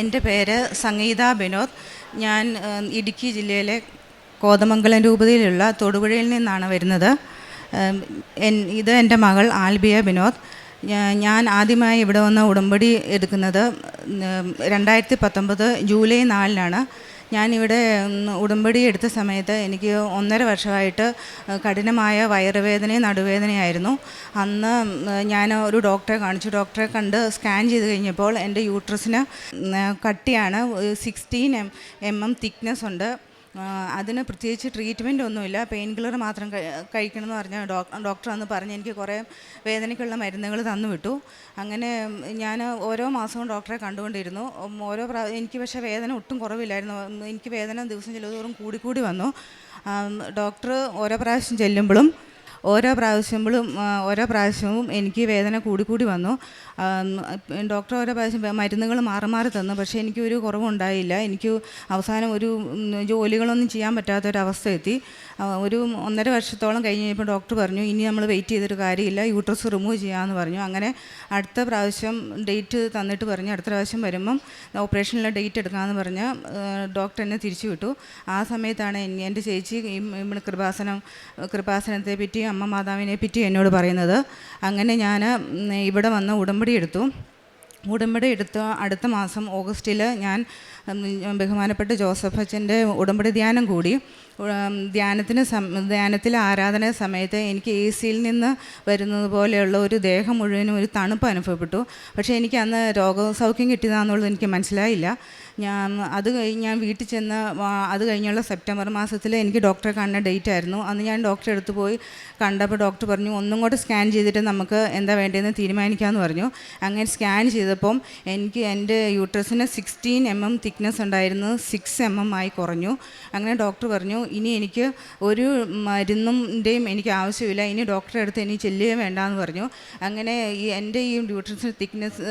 എന്റെ പേര് സംഗീത ബിനോദ്. ഞാൻ ഇടുക്കി ജില്ലയിലെ കോതമംഗലം രൂപതയിലുള്ള തൊടുപുഴയിൽ നിന്നാണ് വരുന്നത്. ഇത് എന്റെ മകൾ ആൽബിയ ബിനോദ്. ഞാൻ ആദ്യമായി ഇവിടെ വന്ന് ഉടമ്പടി എടുക്കുന്നത് രണ്ടായിരത്തി പത്തൊമ്പത് ജൂലൈ നാലിനാണ്. ഞാനിവിടെ ഉടമ്പടി എടുത്ത സമയത്ത് എനിക്ക് ഒന്നര വർഷമായിട്ട് കഠിനമായ വയറുവേദനയും നടുവേദനയായിരുന്നു. അന്ന് ഞാൻ ഒരു ഡോക്ടറെ കാണിച്ചു. ഡോക്ടറെ കണ്ട് സ്കാൻ ചെയ്ത് കഴിഞ്ഞപ്പോൾ എന്റെ യൂട്രസിന് കട്ടിയാണ് sixteen M M M thickness ഉണ്ട് അതിന് പ്രത്യേകിച്ച് ട്രീറ്റ്മെന്റ് ഒന്നുമില്ല. പെയിൻ കില്ലർ മാത്രം കഴിക്കണമെന്ന് പറഞ്ഞ ഡോക്ടർ അന്ന് പറഞ്ഞ് എനിക്ക് കുറേ വേദനയ്ക്കുള്ള മരുന്നുകൾ തന്നു വിട്ടു. അങ്ങനെ ഞാൻ ഓരോ മാസവും ഡോക്ടറെ കണ്ടുകൊണ്ടിരുന്നു. ഓരോ എനിക്ക് പക്ഷേ വേദന ഒട്ടും കുറവില്ലായിരുന്നു. എനിക്ക് വേദന ദിവസം ചിലതോറും കൂടിക്കൂടി വന്നു. ഡോക്ടർ ഓരോ പ്രാവശ്യം ചെല്ലുമ്പോഴും ഓരോ പ്രാവശ്യങ്ങളും ഓരോ പ്രാവശ്യവും എനിക്ക് വേദന കൂടിക്കൂടി വന്നു. ഡോക്ടർ ഓരോ പ്രാവശ്യം മരുന്നുകൾ മാറി മാറി തന്നു. പക്ഷേ എനിക്കൊരു കുറവുണ്ടായില്ല. എനിക്ക് അവസാനം ഒരു ജോലികളൊന്നും ചെയ്യാൻ പറ്റാത്തൊരവസ്ഥ എത്തി ഒരു ഒന്നര വർഷത്തോളം കഴിഞ്ഞ് കഴിഞ്ഞപ്പോൾ ഡോക്ടർ പറഞ്ഞു ഇനി നമ്മൾ വെയിറ്റ് ചെയ്തിട്ട് കാര്യമില്ല. യൂട്രസ് റിമൂവ് ചെയ്യാമെന്ന് പറഞ്ഞു. അങ്ങനെ അടുത്ത പ്രാവശ്യം ഡേറ്റ് തന്നിട്ട് പറഞ്ഞു. അടുത്ത പ്രാവശ്യം വരുമ്പം ഓപ്പറേഷനിലെ ഡേറ്റ് എടുക്കാമെന്ന് പറഞ്ഞ് ഡോക്ടർ എന്നെ തിരിച്ചു വിട്ടു. ആ സമയത്താണ് എൻ- എന്റെ ചേച്ചി ഈ കൃപാസനം കൃപാസനത്തെ പറ്റി അമ്മ മാതാവിനെ പറ്റി എന്നോട് പറയുന്നത്. അങ്ങനെ ഞാൻ ഇവിടെ വന്ന് ഉടമ്പടി എടുത്തു. ഉടമ്പടി എടുത്ത അടുത്ത മാസം ഓഗസ്റ്റിൽ ഞാൻ ബഹുമാനപ്പെട്ട ജോസഫ് അച്ഛന്റെ ഉടമ്പടി ധ്യാനം കൂടി. ധ്യാനത്തിന് ധ്യാനത്തിൽ ആരാധന സമയത്ത് എനിക്ക് എ സിയിൽ നിന്ന് വരുന്നത് പോലെയുള്ള ഒരു ദേഹം മുഴുവനും ഒരു തണുപ്പ് അനുഭവപ്പെട്ടു. പക്ഷേ എനിക്ക് അന്ന് രോഗസൗഖ്യം കിട്ടിയതാണെന്നുള്ളത് എനിക്ക് മനസ്സിലായില്ല. ഞാൻ അത് കഴിഞ്ഞ് ഞാൻ വീട്ടിൽ ചെന്ന് അത് കഴിഞ്ഞുള്ള സെപ്റ്റംബർ മാസത്തിൽ എനിക്ക് ഡോക്ടറെ കാണുന്ന ഡേറ്റ് ആയിരുന്നു. അന്ന് ഞാൻ ഡോക്ടറെ അടുത്ത് പോയി കണ്ടപ്പോൾ ഡോക്ടർ പറഞ്ഞു ഒന്നും കൂടെ സ്കാൻ ചെയ്തിട്ട് നമുക്ക് എന്താ വേണ്ടതെന്ന് തീരുമാനിക്കാമെന്ന് പറഞ്ഞു. അങ്ങനെ സ്കാൻ ചെയ്തപ്പം എനിക്ക് എന്റെ യൂട്രസിന് സിക്സ്റ്റീൻ എം എം തിക്നെസ് ഉണ്ടായിരുന്നത് സിക്സ് എം എം ആയി കുറഞ്ഞു. അങ്ങനെ ഡോക്ടർ പറഞ്ഞു ഇനി എനിക്ക് ഒരു മരുന്നിന്റെയും എനിക്ക് ആവശ്യമില്ല. ഇനി ഡോക്ടറെ അടുത്ത് ഇനി ചെല്ലുകയും വേണ്ടാന്ന് പറഞ്ഞു. അങ്ങനെ ഈ എന്റെ ഈ ന്യൂട്രിഷൻ തിക്നെസ്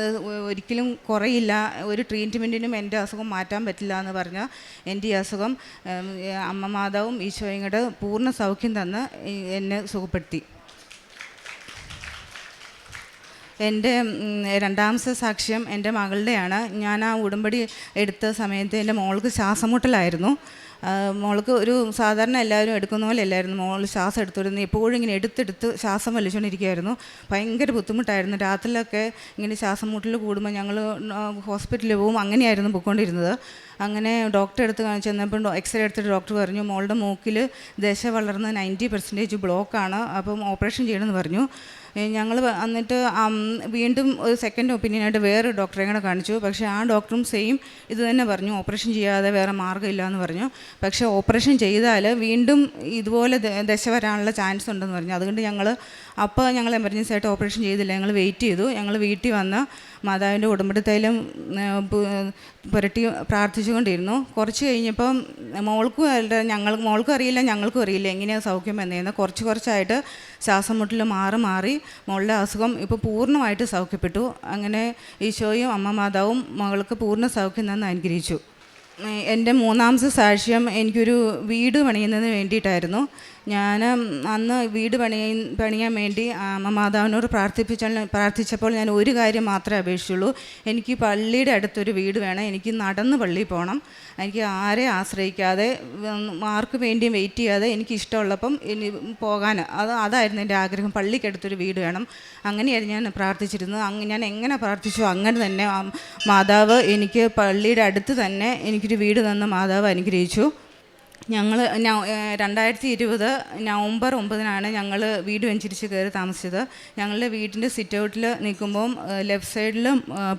ഒരിക്കലും കുറയില്ല. ഒരു ട്രീറ്റ്മെന്റിനും എന്റെ അസുഖം മാറ്റാൻ പറ്റില്ല എന്ന് പറഞ്ഞ എന്റെ ഈ അസുഖം അമ്മ മാതാവും ഈശോയും കൂടെ പൂർണ സൗഖ്യം തന്ന് എന്നെ സുഖപ്പെടുത്തി. എന്റെ രണ്ടാമത്തെ സാക്ഷ്യം എന്റെ മകളുടെയാണ്. ഞാൻ ആ ഉടമ്പടി എടുത്ത സമയത്ത് എന്റെ മോൾക്ക് ശ്വാസമുട്ടലായിരുന്നു. മോൾക്ക് ഒരു സാധാരണ എല്ലാവരും എടുക്കുന്ന പോലെ അല്ലായിരുന്നു. മോൾ ശ്വാസം എടുത്തുകൊണ്ടിരുന്നു എപ്പോഴും ഇങ്ങനെ എടുത്തെടുത്ത് ശ്വാസം വലിച്ചുകൊണ്ടിരിക്കുകയായിരുന്നു ഭയങ്കര ബുദ്ധിമുട്ടായിരുന്നു. രാത്രിയിലൊക്കെ ഇങ്ങനെ ശ്വാസം മുട്ടൽ കൂടുമ്പോൾ ഞങ്ങൾ ഹോസ്പിറ്റലിൽ പോകും അങ്ങനെയായിരുന്നു പോയിക്കൊണ്ടിരുന്നത്. അങ്ങനെ ഡോക്ടറെ അടുത്ത് കാണിച്ചു ചെന്നപ്പോൾ എക്സ്റേ എടുത്തിട്ട് ഡോക്ടർ പറഞ്ഞു മോളുടെ മൂക്കിൽ ദശ വളർന്ന് നയന്റി പെർസെന്റേജ് ബ്ലോക്കാണ്. അപ്പം ഓപ്പറേഷൻ ചെയ്യണമെന്ന് പറഞ്ഞു. ഞങ്ങൾ എന്നിട്ട് വീണ്ടും ഒരു സെക്കൻഡ് ഒപ്പീനിയനായിട്ട് വേറെ ഡോക്ടറെ കൂടെ കാണിച്ചു. പക്ഷേ ആ ഡോക്ടറും സെയിം ഇത് തന്നെ പറഞ്ഞു. ഓപ്പറേഷൻ ചെയ്യാതെ വേറെ മാർഗമില്ല എന്ന് പറഞ്ഞു. പക്ഷേ ഓപ്പറേഷൻ ചെയ്താൽ വീണ്ടും ഇതുപോലെ ദശ വരാനുള്ള ചാൻസ് ഉണ്ടെന്ന് പറഞ്ഞു. അതുകൊണ്ട് ഞങ്ങൾ അപ്പോൾ ഞങ്ങൾ എമർജൻസി ആയിട്ട് ഓപ്പറേഷൻ ചെയ്തില്ല. ഞങ്ങൾ വെയിറ്റ് ചെയ്തു. ഞങ്ങൾ വീട്ടിൽ വന്ന് മാതാവിന്റെ ഉടമ്പടത്തേലും പുരട്ടി പ്രാർത്ഥിച്ചുകൊണ്ടിരുന്നു. കുറച്ച് കഴിഞ്ഞപ്പം മോൾക്കും അല്ല ഞങ്ങൾ മോൾക്കും അറിയില്ല ഞങ്ങൾക്കും അറിയില്ല എങ്ങനെയാണ് സൗഖ്യം എന്നതെന്ന് കുറച്ച് കുറച്ചായിട്ട് ശ്വാസം മുട്ടിൽ മാറി മാറി മോളുടെ അസുഖം ഇപ്പോൾ പൂർണമായിട്ട് സൗഖ്യപ്പെട്ടു. അങ്ങനെ ഈശോയും അമ്മ മാതാവും മകൾക്ക് പൂർണ സൗഖ്യം തന്നെ അനുഗ്രഹിച്ചു. എന്റെ മൂന്നാമത്തെ സാക്ഷ്യം എനിക്കൊരു വീട് പണിയുന്നതിന് വേണ്ടിയിട്ടായിരുന്നു. ഞാൻ അന്ന് വീട് പണിയ പണിയാൻ വേണ്ടി അമ്മ മാതാവിനോട് പ്രാർത്ഥിപ്പിച്ച പ്രാർത്ഥിച്ചപ്പോൾ ഞാൻ ഒരു കാര്യം മാത്രമേ അപേക്ഷിച്ചുള്ളൂ. എനിക്ക് പള്ളിയുടെ അടുത്തൊരു വീട് വേണം. എനിക്ക് നടന്ന് പള്ളിയിൽ പോകണം എനിക്ക് ആരെ ആശ്രയിക്കാതെ ആർക്ക് വേണ്ടിയും വെയിറ്റ് ചെയ്യാതെ എനിക്ക് ഇഷ്ടമുള്ളപ്പം ഇനി പോകാൻ അത് അതായിരുന്നു എന്റെ ആഗ്രഹം. പള്ളിക്കടുത്തൊരു വീട് വേണം. അങ്ങനെയായിരുന്നു ഞാൻ പ്രാർത്ഥിച്ചിരുന്നത്. അങ്ങ് ഞാൻ എങ്ങനെ പ്രാർത്ഥിച്ചു അങ്ങനെ തന്നെ മാതാവ് എനിക്ക് പള്ളിയുടെ അടുത്ത് തന്നെ എനിക്കൊരു വീട് തന്ന മാതാവ് അനുഗ്രഹിച്ചു. ഞങ്ങൾ രണ്ടായിരത്തി ഇരുപത് നവംബർ ഒമ്പതിനാണ് ഞങ്ങൾ വീട് വെഞ്ചിരിച്ച് കയറി താമസിച്ചത്. ഞങ്ങളുടെ വീടിന്റെ സിറ്റ് ഔട്ടിൽ നിൽക്കുമ്പം ലെഫ്റ്റ് സൈഡിൽ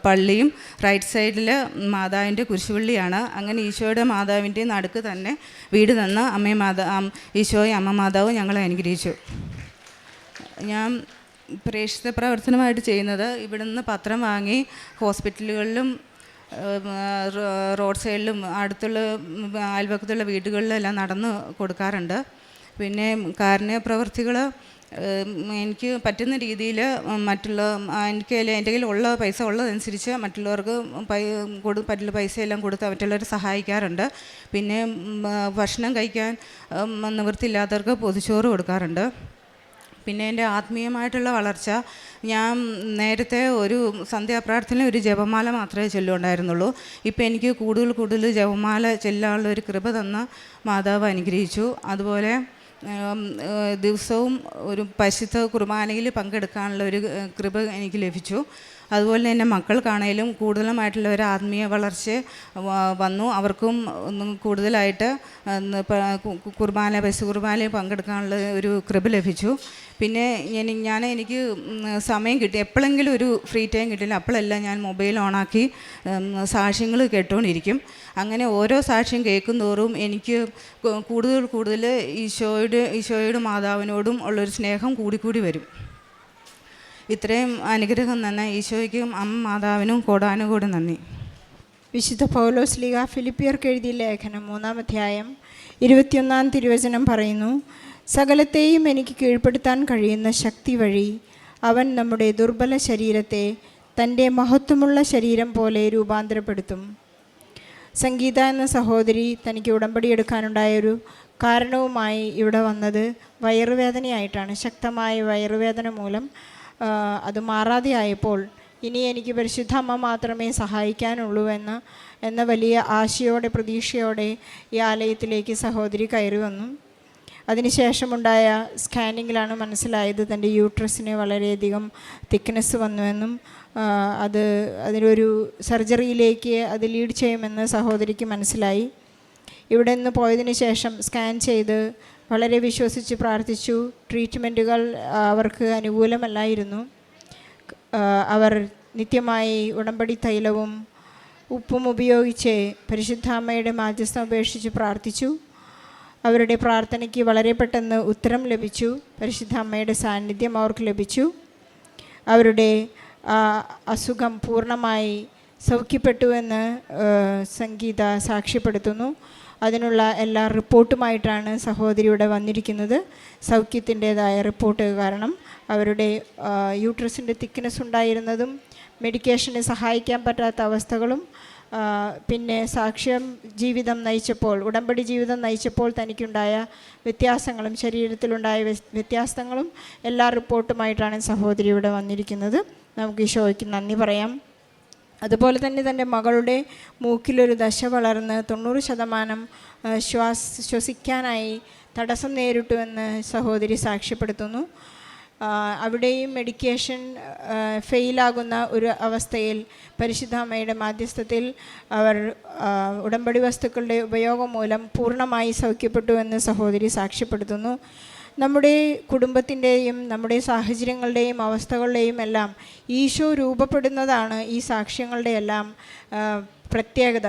പള്ളിയും റൈറ്റ് സൈഡിൽ മാതാവിന്റെ കുരിശുപള്ളിയാണ്. അങ്ങനെ ഈശോയുടെ മാതാവിന്റെ നടുക്ക് തന്നെ വീട് തന്ന് അമ്മയും മാതാ ഈശോയും അമ്മ മാതാവും ഞങ്ങളെ അനുഗ്രഹിച്ചു. ഞാൻ പ്രേക്ഷിത പ്രവർത്തനമായിട്ട് ചെയ്യുന്നത് ഇവിടുന്ന് പത്രം വാങ്ങി ഹോസ്പിറ്റലുകളിലും റോഡ് സൈഡിലും അടുത്തുള്ള അയൽപക്കത്തുള്ള വീടുകളിലെല്ലാം നടന്ന് കൊടുക്കാറുണ്ട്. പിന്നെ കാരുണ്യ പ്രവർത്തികൾ എനിക്ക് പറ്റുന്ന രീതിയിൽ മറ്റുള്ള എനിക്ക് എന്റെ കയ്യിൽ ഉള്ള പൈസ ഉള്ളതനുസരിച്ച് മറ്റുള്ളവർക്ക് പൈ കൊടു പറ്റുള്ള പൈസയെല്ലാം കൊടുത്ത് മറ്റുള്ളവരെ സഹായിക്കാറുണ്ട്. പിന്നെ ഭക്ഷണം കഴിക്കാൻ നിവൃത്തിയില്ലാത്തവർക്ക് പൊതിച്ചോറ് കൊടുക്കാറുണ്ട്. പിന്നെ എന്റെ ആത്മീയമായിട്ടുള്ള വളർച്ച ഞാൻ നേരത്തെ ഒരു സന്ധ്യാപ്രാർത്ഥന ഒരു ജപമാല മാത്രമേ ചൊല്ലുണ്ടായിരുന്നുള്ളൂ. ഇപ്പം എനിക്ക് കൂടുതൽ കൂടുതൽ ജപമാല ചെല്ലാനുള്ള ഒരു കൃപ തന്ന മാതാവ് അനുഗ്രഹിച്ചു. അതുപോലെ ദിവസവും ഒരു പശുത്ത കുർബാനയിൽ പങ്കെടുക്കാനുള്ള ഒരു കൃപ എനിക്ക് ലഭിച്ചു. അതുപോലെ തന്നെ മക്കൾക്കാണേലും കൂടുതലുമായിട്ടുള്ള ഒരു ആത്മീയ വളർച്ച വന്നു. അവർക്കും കൂടുതലായിട്ട് കുർബാന പശു കുർബാനയിൽ പങ്കെടുക്കാനുള്ള ഒരു കൃപ ലഭിച്ചു. പിന്നെ ഞാൻ ഞാൻ എനിക്ക് സമയം കിട്ടി എപ്പോഴെങ്കിലും ഒരു ഫ്രീ ടൈം കിട്ടില്ല അപ്പോഴെല്ലാം ഞാൻ മൊബൈൽ ഓണാക്കി സാക്ഷ്യങ്ങൾ കേട്ടുകൊണ്ടിരിക്കും അങ്ങനെ ഓരോ സാക്ഷ്യം കേൾക്കും തോറും എനിക്ക് കൂടുതൽ കൂടുതൽ ഈശോയുടെ ഈശോയുടെ മാതാവിനോടും ഉള്ളൊരു സ്നേഹം കൂടിക്കൂടി വരും. ഇത്രയും അനുഗ്രഹം തന്നെ ഈശോയ്ക്കും അമ്മ മാതാവിനും കൂടാനുകൂടി നന്ദി. വിശുദ്ധ പൗലോസ് ലീഗ ഫിലിപ്പിയർക്ക് എഴുതിയ ലേഖനം മൂന്നാം അധ്യായം ഇരുപത്തിയൊന്നാം തിരുവചനം പറയുന്നു സകലത്തെയും എനിക്ക് കീഴ്പ്പെടുത്താൻ കഴിയുന്ന ശക്തി വഴി അവൻ നമ്മുടെ ദുർബല ശരീരത്തെ തന്റെ മഹത്വമുള്ള ശരീരം പോലെ രൂപാന്തരപ്പെടുത്തും. സംഗീത എന്ന സഹോദരി തനിക്ക് ഉടമ്പടി എടുക്കാനുണ്ടായ ഒരു കാരണവുമായി ഇവിടെ വന്നത് വയറുവേദനയായിട്ടാണ്. ശക്തമായ വയറുവേദന മൂലം അത് മാറാതെ ആയപ്പോൾ ഇനി എനിക്ക് പരിശുദ്ധ അമ്മ മാത്രമേ സഹായിക്കാനുള്ളൂ എന്ന എന്ന വലിയ ആശയോടെ പ്രതീക്ഷയോടെ ഈ ആലയത്തിലേക്ക് സഹോദരി കയറി വന്നു. അതിനുശേഷമുണ്ടായ സ്കാനിങ്ങിലാണ് മനസ്സിലായത് തന്റെ യൂട്രസിന് വളരെയധികം തിക്നെസ് വന്നുവെന്നും അത് അതിനൊരു സർജറിയിലേക്ക് അത് ലീഡ് ചെയ്യുമെന്ന് സഹോദരിക്ക് മനസ്സിലായി. ഇവിടെ നിന്ന് പോയതിന് ശേഷം സ്കാൻ ചെയ്ത് വളരെ വിശ്വസിച്ച് പ്രാർത്ഥിച്ചു. ട്രീറ്റ്മെന്റുകൾ അവർക്ക് അനുകൂലമല്ലായിരുന്നു. അവർ നിത്യമായി ഉടമ്പടി തൈലവും ഉപ്പും ഉപയോഗിച്ച് പരിശുദ്ധാമ്മയുടെ മാധ്യസ്ഥം ഉപേക്ഷിച്ച് പ്രാർത്ഥിച്ചു. അവരുടെ പ്രാർത്ഥനയ്ക്ക് വളരെ പെട്ടെന്ന് ഉത്തരം ലഭിച്ചു. പരിശുദ്ധ അമ്മയുടെ സാന്നിധ്യം അവർക്ക് ലഭിച്ചു. അവരുടെ അസുഖം പൂർണമായി സൗഖ്യപ്പെട്ടുവെന്ന് സംഗീത സാക്ഷ്യപ്പെടുത്തുന്നു. അതിനുള്ള എല്ലാ റിപ്പോർട്ടുമായിട്ടാണ് സഹോദരി ഇവിടെ വന്നിരിക്കുന്നത്. സൗഖ്യത്തിന്റെതായ റിപ്പോർട്ട് കാരണം അവരുടെ യൂട്രസിന്റെ തിക്നെസ് ഉണ്ടായിരുന്നതും മെഡിക്കേഷന് സഹായിക്കാൻ പറ്റാത്ത അവസ്ഥകളും പിന്നെ സാക്ഷ്യം ജീവിതം നയിച്ചപ്പോൾ ഉടമ്പടി ജീവിതം നയിച്ചപ്പോൾ തനിക്കുണ്ടായ വ്യത്യാസങ്ങളും ശരീരത്തിലുണ്ടായ വ്യ- വ്യത്യാസങ്ങളും എല്ലാ റിപ്പോർട്ടുമായിട്ടാണ് സഹോദരി ഇവിടെ വന്നിരിക്കുന്നത്. നമുക്ക് ഈ ഈശോയ്ക്ക് നന്ദി പറയാം. അതുപോലെ തന്നെ തന്റെ മകളുടെ മൂക്കിലൊരു ദശ വളർന്ന് തൊണ്ണൂറ് ശതമാനം ശ്വാസ് ശ്വാസ ശ്വസിക്കാനായി തടസ്സം നേരിട്ടുവെന്ന് സഹോദരി സാക്ഷ്യപ്പെടുത്തുന്നു. അവിടെയും മെഡിക്കേഷൻ ഫെയിലാകുന്ന ഒരു അവസ്ഥയിൽ പരിശുദ്ധ അമ്മയുടെ മാധ്യസ്ഥത്തിൽ അവർ ഉടമ്പടി വസ്തുക്കളുടെ ഉപയോഗം മൂലം പൂർണമായി സൗഖ്യപ്പെട്ടുവെന്ന് സഹോദരി സാക്ഷ്യപ്പെടുത്തുന്നു. നമ്മുടെ കുടുംബത്തിന്റെയും നമ്മുടെ സാഹചര്യങ്ങളുടെയും അവസ്ഥകളുടെയും എല്ലാം ഈശോ രൂപപ്പെടുന്നതാണ് ഈ സാക്ഷ്യങ്ങളുടെ എല്ലാം പ്രത്യേകത.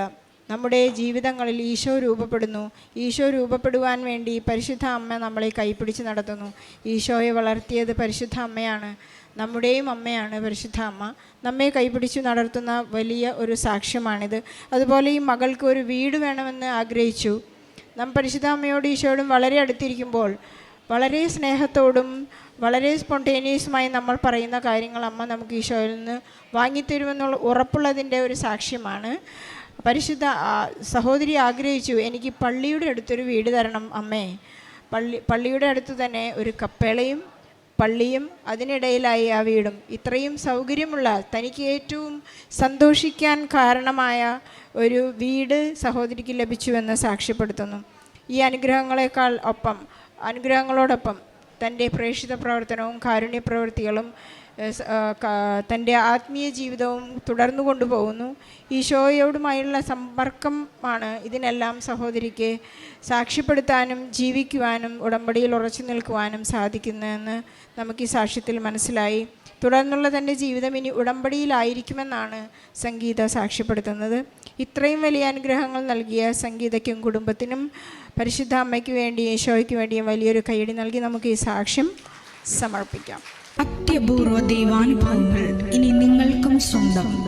നമ്മുടെ ജീവിതങ്ങളിൽ ഈശോ രൂപപ്പെടുന്നു. ഈശോ രൂപപ്പെടുവാൻ വേണ്ടി പരിശുദ്ധ അമ്മ നമ്മളെ കൈപ്പിടിച്ച് നടത്തുന്നു. ഈശോയെ വളർത്തിയത് പരിശുദ്ധ അമ്മയാണ്. നമ്മുടെയും അമ്മയാണ് പരിശുദ്ധ അമ്മ. നമ്മെ കൈപിടിച്ചു നടത്തുന്ന വലിയ ഒരു സാക്ഷ്യമാണിത്. അതുപോലെ ഈ മകൾക്ക് ഒരു വീട് വേണമെന്ന് ആഗ്രഹിച്ചു. നാം പരിശുദ്ധ അമ്മയോട് ഈശോയോടും വളരെ അടുത്തിരിക്കുമ്പോൾ വളരെ സ്നേഹത്തോടും വളരെ സ്പോണ്ടേനിയസുമായി നമ്മൾ പറയുന്ന കാര്യങ്ങൾ അമ്മ നമുക്ക് ഈശോയിൽ നിന്ന് വാങ്ങിത്തരുമെന്നുള്ള ഉറപ്പുള്ളതിന്റെ ഒരു സാക്ഷ്യമാണ്. പരിശുദ്ധ സഹോദരി ആഗ്രഹിച്ചു എനിക്ക് പള്ളിയുടെ അടുത്തൊരു വീട് തരണം അമ്മേ. പള്ളി പള്ളിയുടെ അടുത്ത് തന്നെ ഒരു കപ്പേളയും പള്ളിയും അതിനിടയിലായി ആ വീടും. ഇത്രയും സൗകര്യമുള്ള തനിക്ക് ഏറ്റവും സന്തോഷിക്കാൻ കാരണമായ ഒരു വീട് സഹോദരിക്ക് ലഭിച്ചുവെന്ന് സാക്ഷ്യപ്പെടുത്തുന്നു. ഈ അനുഗ്രഹങ്ങളെക്കാൾ ഒപ്പം അനുഗ്രഹങ്ങളോടൊപ്പം തന്റെ പ്രേക്ഷിത പ്രവർത്തനവും കാരുണ്യ പ്രവൃത്തികളും തന്റെ ആത്മീയ ജീവിതവും തുടർന്നു കൊണ്ടുപോകുന്നു. ഈശോയോടുമായുള്ള സമ്പർക്കമാണ് ഇതിനെല്ലാം സഹോദരിക്ക് സാക്ഷ്യപ്പെടുത്താനും ജീവിക്കുവാനും ഉടമ്പടിയിൽ ഉറച്ചു നിൽക്കുവാനും സാധിക്കുന്നതെന്ന് നമുക്ക് ഈ സാക്ഷ്യത്തിൽ മനസ്സിലായി. തുടർന്നുള്ള തന്റെ ജീവിതം ഇനി ഉടമ്പടിയിലായിരിക്കുമെന്നാണ് സംഗീത സാക്ഷ്യപ്പെടുത്തുന്നത്. ഇത്രയും വലിയ അനുഗ്രഹങ്ങൾ നൽകിയ സംഗീതയ്ക്കും കുടുംബത്തിനും പരിശുദ്ധ അമ്മയ്ക്ക് വേണ്ടിയും ഈശോയ്ക്ക് വേണ്ടിയും വലിയൊരു കൈയടി നൽകി നമുക്ക് ഈ സാക്ഷ്യം സമർപ്പിക്കാം. അത്യപൂർവ ദൈവാനുഭവങ്ങൾ ഇനി നിങ്ങൾക്കും സ്വന്തം.